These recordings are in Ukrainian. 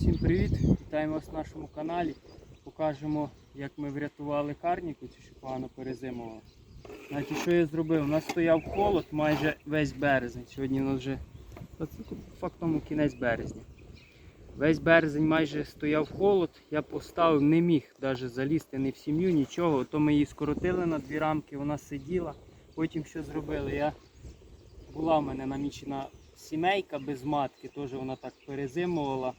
Всім привіт! Вітаємо вас на нашому каналі. Покажемо, як ми врятували карніку, цю що погано перезимувала. Значить, що я зробив? У нас стояв холод майже весь березень. Сьогодні у нас вже фактом кінець березня. Весь березень майже стояв холод, я поставив, не міг навіть залізти ні в сім'ю, нічого. То ми її скоротили на дві рамки, вона сиділа. Потім що зробили? Я була в мене намічена сімейка без матки, теж вона так перезимувала.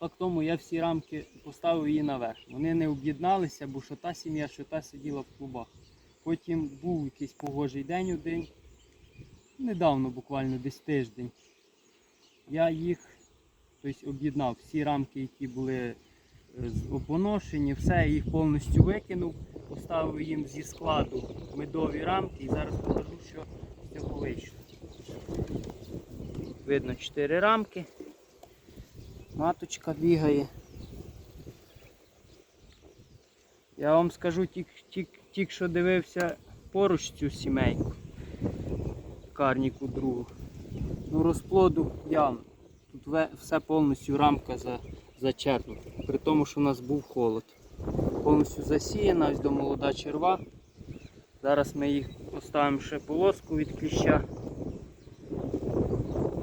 Так тому я всі рамки поставив її наверх. Вони не об'єдналися, бо що та сім'я, що та сиділа в клубах. Потім був якийсь погожий день один, недавно, буквально десь тиждень. Я їх тобто, об'єднав всі рамки, які були е, опоношені, все, я їх повністю викинув, поставив їм зі складу медові рамки і зараз покажу, що з цього вийшло. Видно 4 рамки. Маточка бігає. Я вам скажу, тільки тік, тік, що дивився поруч цю сімейку. Карніку другу. Ну розплоду явно. Тут все повністю рамка за, зачерпнута. При тому, що у нас був холод. Повністю засіяна, ось до молода черва. Зараз ми їх поставимо ще полоску від кліща.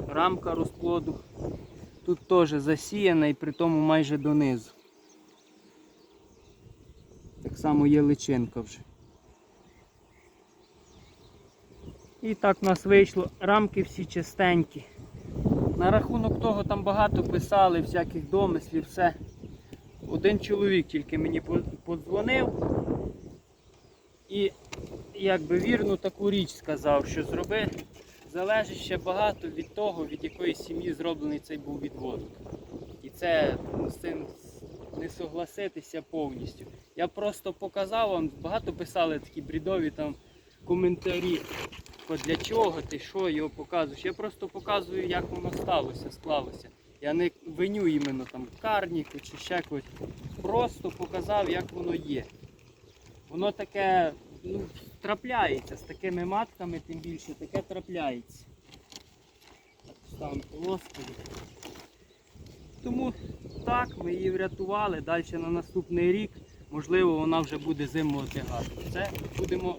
Рамка розплоду. Тут теж засіяна і при тому майже донизу. Так само є личинка вже. І так у нас вийшло. Рамки всі чистенькі. На рахунок того там багато писали, всяких домислів, все. Один чоловік тільки мені подзвонив і якби вірну таку річ сказав, що зроби залежить ще багато від того, від якої сім'ї зроблений цей був відводок. І це з цим не согласитися повністю. Я просто показав вам, багато писали такі брідові там коментарі. Для чого ти, що його показуєш? Я просто показую, як воно сталося, склалося. Я не виню іменно там карніку чи ще когось. Просто показав, як воно є. Воно таке, ну, трапляється з такими матками, тим більше таке трапляється. Так, ставимо. Тому так, ми її врятували. Далі на наступний рік, можливо, вона вже буде зимувати гарно. Це будемо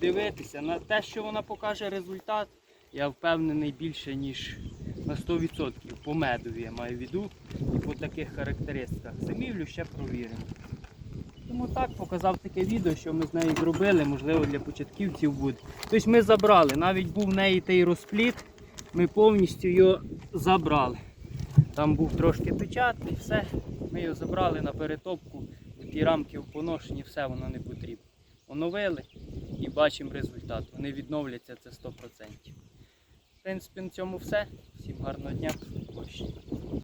дивитися. На те, що вона покаже результат, я впевнений більше, ніж на 100%. По медові я маю в виду і по таких характеристиках. Зимівлю ще провіримо. Тому так показав таке відео, що ми з нею зробили, можливо, для початківців буде. Тобто ми забрали, навіть був в неї той розпліт, ми повністю його забрали. Там був трошки печатки, все. Ми його забрали на перетопку, ті рамки в поношенні, все воно не потрібно. Оновили і бачимо результат. Вони відновляться це 100%. В принципі, на цьому все. Всім гарного дня.